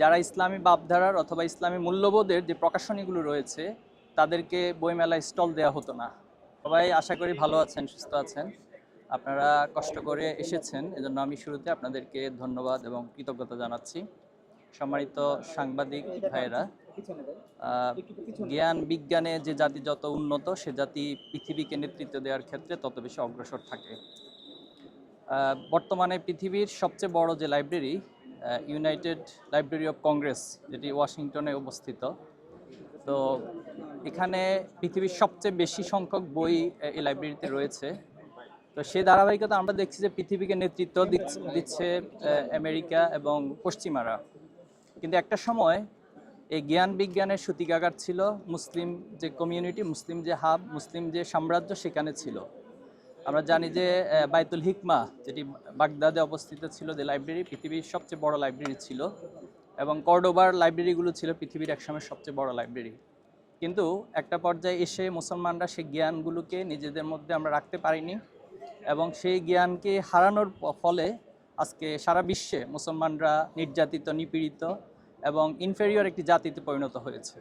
যারা ইসলামী বাপধারার অথবা ইসলামী মূল্যবোধের যে প্রকাশনীগুলো রয়েছে তাদেরকে বইমেলায় স্টল দেওয়া হতো না। সবাই আশা করি ভালো আছেন সুস্থ আছেন। আপনারা কষ্ট করে এসেছেন এজন্য আমি শুরুতে আপনাদেরকে ধন্যবাদ এবং কৃতজ্ঞতা জানাচ্ছি। সম্মানিত সাংবাদিক ভাইয়েরা আহ, জ্ঞান বিজ্ঞানে যে জাতি যত উন্নত সে জাতি পৃথিবীকে নেতৃত্ব দেওয়ার ক্ষেত্রে তত বেশি অগ্রসর থাকে। বর্তমানে পৃথিবীর সবচেয়ে বড় যে library united library of Congress যেটি ওয়াশিংটনে অবস্থিত। তো এখানে পৃথিবীর সবচেয়ে বেশি সংখ্যক বই এই লাইব্রেরিতে রয়েছে। তো সেই ধারাবাহিকতা আমরা দেখছি যে পৃথিবীকে নেতৃত্ব দিচ্ছে আমেরিকা এবং পশ্চিমারা। কিন্তু একটা সময় এই জ্ঞান বিজ্ঞানের সূতিকাগার ছিল, মুসলিম যে কমিউনিটি মুসলিম যে হাব মুসলিম যে সাম্রাজ্য সেখানে ছিল। আমরা জানি যে বাইতুল হিকমা, যেটি বাগদাদে অবস্থিত ছিল যে লাইব্রেরি, পৃথিবীর সবচেয়ে বড় লাইব্রেরি ছিল এবং কর্ডোবার লাইব্রেরিগুলো ছিল পৃথিবীর একসময় সবচেয়ে বড় লাইব্রেরি। কিন্তু একটা পর্যায়ে এসে মুসলমানরা সেই জ্ঞানগুলোকে নিজেদের মধ্যে আমরা রাখতে পারিনি এবং সেই জ্ঞানকে হারানোর ফলে আজকে সারা বিশ্বে মুসলমানরা নির্যাতিত, নিপীড়িত এবং ইনফেরিয়র একটি জাতিতে পরিণত হয়েছে।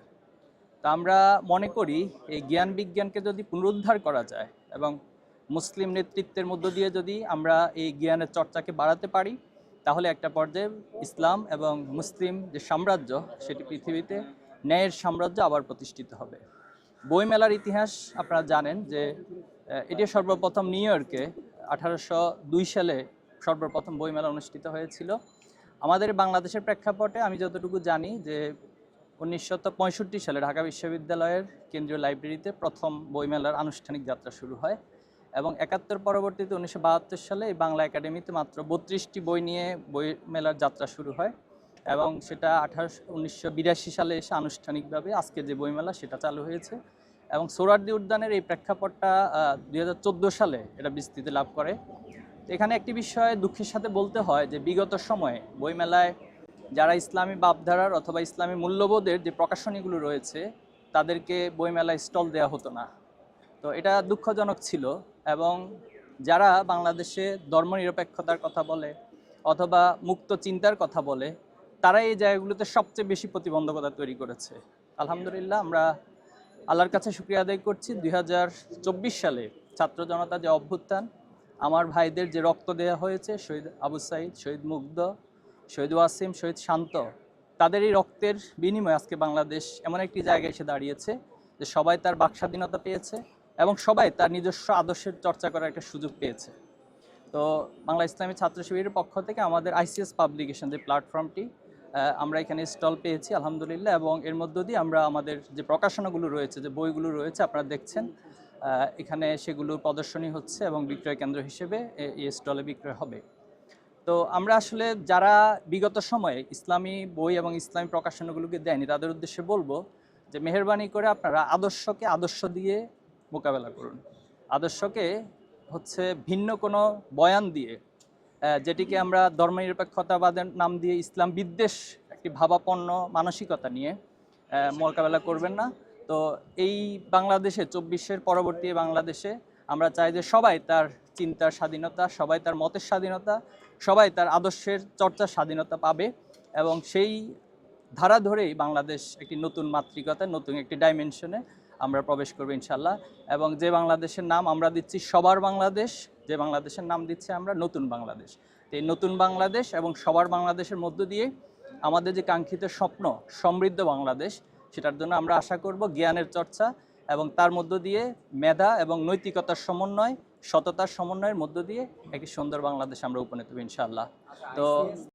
তা আমরা মনে করি, এই জ্ঞান বিজ্ঞানকে যদি পুনরুদ্ধার করা যায় এবং মুসলিম নেতৃত্বের মধ্য দিয়ে যদি আমরা এই জ্ঞানের চর্চাকে বাড়াতে পারি, তাহলে একটা পর্যায়ে ইসলাম এবং মুসলিম যে সাম্রাজ্য, সেটি পৃথিবীতে ন্যায়ের সাম্রাজ্য আবার প্রতিষ্ঠিত হবে। বইমেলার ইতিহাস আপনারা জানেন যে এটি সর্বপ্রথম নিউ ইয়র্কে আঠারোশো দুই সালে সর্বপ্রথম বইমেলা অনুষ্ঠিত হয়েছিল। আমাদের বাংলাদেশের প্রেক্ষাপটে আমি যতটুকু জানি যে, উনিশশো পঁয়ষট্টি সালে ঢাকা বিশ্ববিদ্যালয়ের কেন্দ্রীয় লাইব্রেরিতে প্রথম বইমেলার আনুষ্ঠানিক যাত্রা শুরু হয়। এবং একাত্তর পরবর্তীতে উনিশশো বাহাত্তর সালে এই বাংলা একাডেমিতে মাত্র বত্রিশটি বই নিয়ে বই মেলার যাত্রা শুরু হয় এবং সেটা আঠারোশো, উনিশশো সালে এসে আনুষ্ঠানিকভাবে আজকে যে বইমেলা সেটা চালু হয়েছে এবং সোরারদি উদ্যানের এই প্রেক্ষাপটটা দু হাজার চোদ্দ সালে এটা বিস্তৃতি লাভ করে। এখানে একটি বিষয়ে দুঃখের সাথে বলতে হয় যে বিগত সময়ে বইমেলায় যারা ইসলামী ভাবধারার অথবা ইসলামী মূল্যবোধের যে প্রকাশনীগুলো রয়েছে, তাদেরকে বইমেলায় স্টল দেওয়া হতো না। তো এটা দুঃখজনক ছিল। এবং যারা বাংলাদেশে ধর্মনিরপেক্ষতার কথা বলে অথবা মুক্ত চিন্তার কথা বলে তারা এই জায়গাগুলোতে সবচেয়ে বেশি প্রতিবন্ধকতা তৈরি করেছে। আলহামদুলিল্লাহ, আমরা আল্লাহর কাছে শুক্রিয়া আদায় করছি। দুই হাজার চব্বিশ সালে ছাত্র জনতা যে অভ্যুত্থান, আমার ভাইদের যে রক্ত দেওয়া হয়েছে, শহীদ আবু সাইদ, শহীদ মুগ্ধ, শহীদ ওয়াসিম, শহীদ শান্ত, তাদের এই রক্তের বিনিময়ে আজকে বাংলাদেশ এমন একটি জায়গায় এসে দাঁড়িয়েছে যে সবাই তার বাকস্বাধীনতা পেয়েছে। এবং সবাই তার নিজস্ব আদর্শের চর্চা করার একটা সুযোগ পেয়েছে। তো বাংলা ইসলামী ছাত্র শিবিরের পক্ষ থেকে আমাদের আইসিএস পাবলিকেশন যে প্ল্যাটফর্মটি আমরা এখানে স্টল পেয়েছি, আলহামদুলিল্লাহ, এবং এর মধ্য দিয়ে আমরা আমাদের যে প্রকাশনাগুলো রয়েছে, যে বইগুলো রয়েছে, আপনারা দেখছেন এখানে সেগুলো প্রদর্শনী হচ্ছে এবং বিক্রয় কেন্দ্র হিসেবে এই স্টলে বিক্রয় হবে। তো আমরা আসলে যারা বিগত সময়ে ইসলামী বই এবং ইসলামী প্রকাশনাগুলোকে দেয়নি, তাদের উদ্দেশ্যে বলব যে মেহরবানি করে আপনারা আদর্শকে আদর্শ দিয়ে মোকাবেলা করুন। আদর্শকে হচ্ছে ভিন্ন কোনো বয়ান দিয়ে যেটিকে আমরা ধর্মনিরপেক্ষতাবাদের নাম দিয়ে ইসলাম বিদ্বেষ, একটি ভাবাপন্ন মানসিকতা নিয়ে মোকাবেলা করবেন না। তো এই বাংলাদেশে, চব্বিশের পরবর্তী বাংলাদেশে আমরা চাই যে সবাই তার চিন্তার স্বাধীনতা, সবাই তার মতের স্বাধীনতা, সবাই তার আদর্শের চর্চার স্বাধীনতা পাবে এবং সেই ধারা ধরেই বাংলাদেশ একটি নতুন মাতৃকতা, নতুন একটি ডাইমেনশনে আমরা প্রবেশ করব ইনশাল্লাহ এবং যে বাংলাদেশের নাম আমরা দিচ্ছি সবার বাংলাদেশ, যে বাংলাদেশের নাম দিচ্ছি আমরা নতুন বাংলাদেশ। তো এই নতুন বাংলাদেশ এবং সবার বাংলাদেশের মধ্য দিয়ে আমাদের যে কাঙ্ক্ষিত স্বপ্ন, সমৃদ্ধ বাংলাদেশ, সেটার জন্য আমরা আশা করব জ্ঞানের চর্চা এবং তার মধ্য দিয়ে মেধা এবং নৈতিকতার সমন্বয়, সততার সমন্বয়ের মধ্য দিয়ে একটি সুন্দর বাংলাদেশ আমরা উপনীত হব ইনশাআল্লাহ। তো